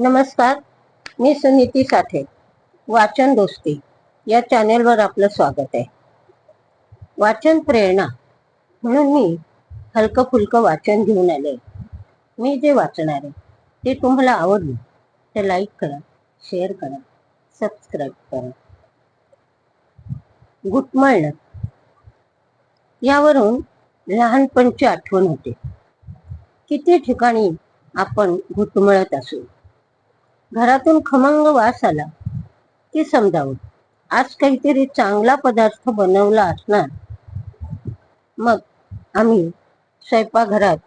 नमस्कार मी सुनीती साठे वाचन दोस्ती या चॅनेलवर आपलं स्वागत आहे. वाचन प्रेरणा म्हणून मी हलकं फुलकं वाचन घेऊन आले. मी जे वाचणार आहे ते तुम्हाला आवडलं तर लाईक करा शेअर करा सबस्क्राईब करा. घुटमळणं. यावरून लहानपणची आठवण होते. किती ठिकाणी आपण घुटमळत असू घरातून खमंग वास आला. की समजावं आज काहीतरी चांगला पदार्थ बनवला असणार. मग आम्ही स्वयंपाकघरात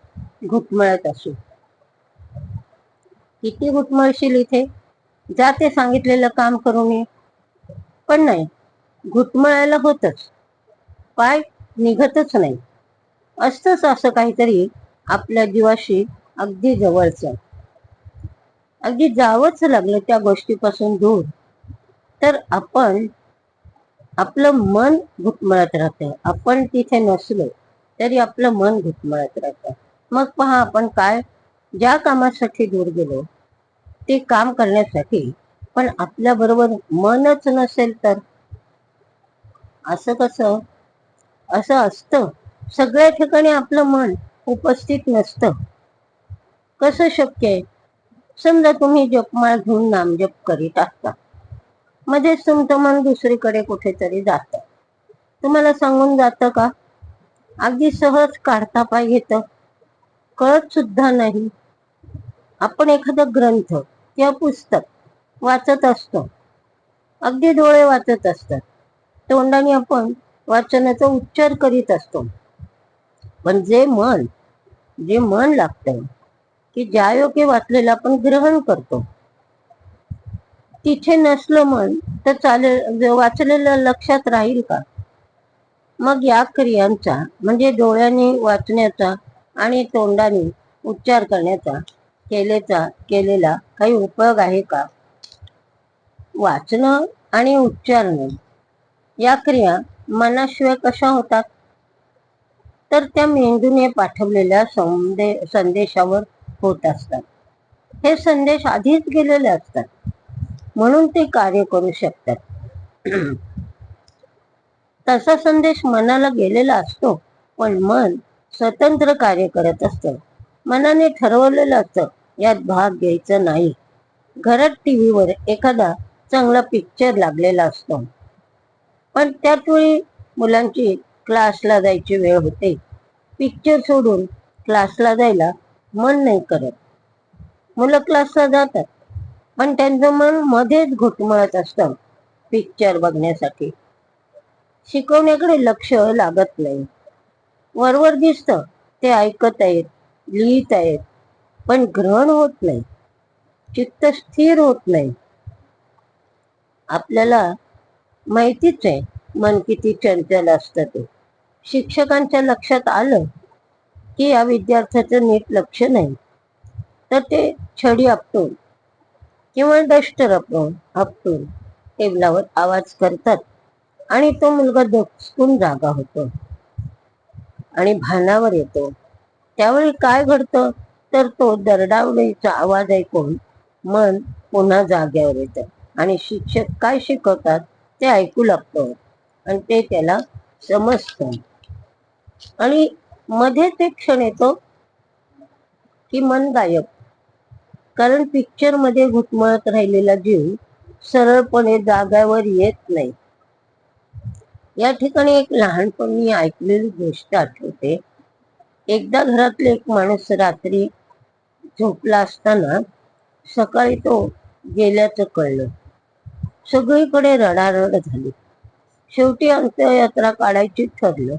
घुटमळत असू. किती घुटमळशील इथे? जा ते सांगितलेलं काम करू नये पण नाही घुटमळायला होतच. पाय निघतच नाही. असतच असं काहीतरी आपल्या जीवाशी अगदी जवळचं. अगदी जावंच लागलं त्या गोष्टीपासून दूर. तर आपण आपलं मन घुटमळत राहतं. आपण तिथे नसलो तरी आपलं मन घुटमळत राहतं. मग पहा आपण काय ज्या कामासाठी दूर गेलो ते काम करण्यासाठी पण आपल्या बरोबर मनच नसेल तर? असं कसं? असं असतं. सगळ्या ठिकाणी आपलं मन उपस्थित नसतं. कसं शक्य आहे? समजा तुम्ही जपमाळ घेऊन नामजप करीत असता. मध्येच तुमचं मन दुसरीकडे कुठेतरी जात. तुम्हाला सांगून जातं का? अगदी सहज काढता पाय घेत. कळत सुद्धा नाही. आपण एखादा ग्रंथ किंवा पुस्तक वाचत असतो. अगदी डोळे वाचत असतात. तोंडाने आपण वाचनाचा उच्चार करीत असतो. पण जे मन जे मन लागतं की ज्या योगे वाचलेलं आपण ग्रहण करतो. तिथे नसलं मन तर चालेल वाचलेलं लक्षात राहील का? मग या क्रियांचा म्हणजे डोळ्याने वाचण्याचा आणि तोंडाने उच्चार करण्याचा केलेचा केलेला काही उपयोग आहे का? वाचणं आणि उच्चारणं या क्रिया मनाशिवाय कशा होतात? तर त्या मेंदूने पाठवलेल्या संदे संदेशावर होत असतात. हे संदेश आधीच गेलेले असतात. म्हणून ते कार्य करू शकतात. तसा संदेश मनाला गेलेला असतो पण मन स्वतंत्र कार्य करत असतं. मनाने ठरवलेलं असतं यात भाग घ्यायचा नाही. घरात टीव्हीवर एखादा चांगला पिक्चर लागलेला असतो. पण त्याच वेळी मुलांची क्लासला जायची वेळ होते. पिक्चर सोडून क्लासला जायला मन नाही करत. मुलं क्लासला जातात. पण त्यांचं मन मध्येच घुटमळत असतं. पिक्चर बघण्यासाठी. शिकवण्याकडे लक्ष लागत नाही. वरवर दिसतं. ते ऐकत आहेत लिहित आहेत. पण ग्रहण होत नाही. चित्त स्थिर होत नाही. आपल्याला माहितीच आहे मन किती चंचल असतं ते. शिक्षकांच्या लक्षात आलं की या विद्यार्थ्याचं नीट लक्ष नाही. तर ते छडी आपटून किंवा डस्टर आपटून आपटून टेबलावर आवाज करतात आणि तो मुलगा धसकून जागा होतो आणि भानावर येतो. त्यावेळी काय घडतं? तर तो दरडावडीचा आवाज ऐकून मन पुन्हा जाग्यावर येतं आणि शिक्षक काय शिकवतात ते ऐकू लागतो आणि ते त्याला समजतं. आणि मध्येच एक क्षण येतो की मन गायब. कारण पिक्चरमध्ये घुटमळत राहिलेला जीव सरळपणे जाग्यावर येत नाही. या ठिकाणी एक लहानपणी ऐकलेली गोष्ट आठवते. एकदा घरातले एक माणूस रात्री झोपला असताना सकाळी तो गेल्याचं कळलं. सगळीकडे रडारड झाली. शेवटी अंत्ययात्रा काढायची ठरलं.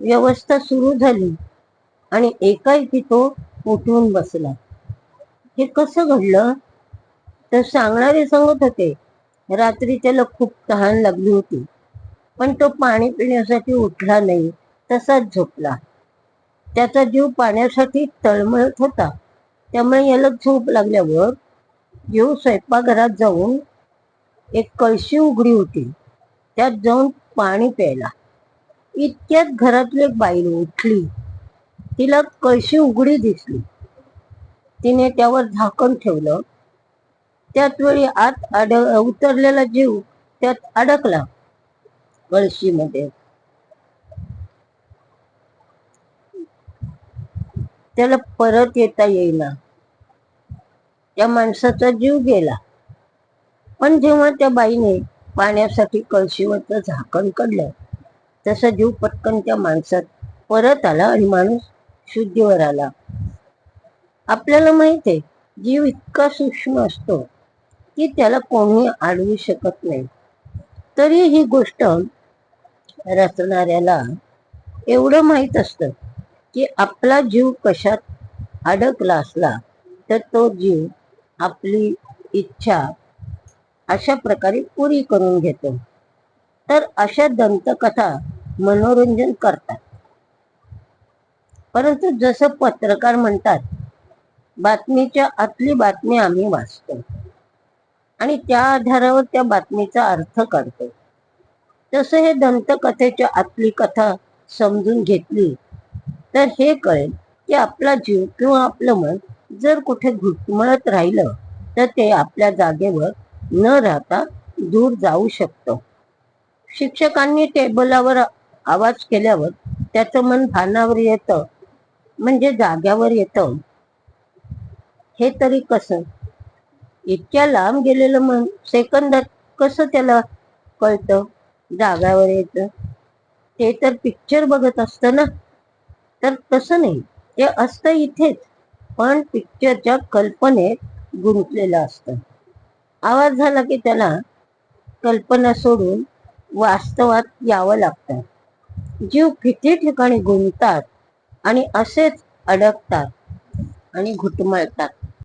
व्यवस्था सुरू झाली आणि एकाएकी तो उठून बसला. हे कसं घडलं? तर सांगणारे सांगत होते रात्री त्याला खूप तहान लागली होती पण तो पाणी पिण्यासाठी उठला नाही तसाच झोपला. त्याचा जीव पाण्यासाठी तळमळत होता. त्यामुळे याला झोप लागल्यावर जीव स्वयंपाकघरात जाऊन एक कळशी उघडी होती. त्यात जाऊन पाणी प्यायला. इतक्यात घरातली एक बाई उठली. तिला कळशी उघडी दिसली. तिने त्यावर झाकण ठेवलं. त्याच वेळी आत अड उतरलेला जीव त्यात अडकला कळशीमध्ये. त्याला परत येता येईना. त्या माणसाचा जीव गेला. पण जेव्हा त्या बाईने पाण्यासाठी कळशीवरचं झाकण काढलं तसा जीव पटकन त्या माणसात परत आला आणि माणूस शुद्धीवर आला. आपल्याला माहीत आहे जीव इतका सूक्ष्म असतो की त्याला कोणी अडवू शकत नाही. तरी ही गोष्ट रचणाऱ्याला एवढं माहीत असतं की आपला जीव कशात अडकला असला तर तो जीव आपली इच्छा अशा प्रकारे पुरी करून घेतो. तर अशा दंतकथा मनोरंजन करतात. परंतु जसं पत्रकार म्हणतात बातमीच्या आतली बातमी आम्ही वाचतो. आणि त्या आधारावर त्या बातमीचा अर्थ काढतो. तसं हे दंतकथेच्या आतली कथा समजून घेतली तर हे कळेल की आपला जीव किंवा आपलं मन जर कुठे घुटमळत राहिलं तर ते आपल्या जागेवर न राहता दूर जाऊ शकतं. शिक्षकांनी टेबलावर आवाज केल्यावर त्याचं मन भानावर येतं. म्हणजे जाग्यावर येतं. हे तरी कसं? इतक्या लांब गेलेलं मन सेकंदात कसं त्याला कळतं? जागावर येतं. ते तर पिक्चर बघत असतं ना. तर तसं नाही. ते असतं इथेच. पण पिक्चरच्या कल्पनेत गुंतलेलं असतं. आवाज झाला की त्याला कल्पना सोडून वास्तवात यावं लागतं. जीव किती ठिकाणी गुंततात आणि असेच अडकतात आणि घुटमळतात.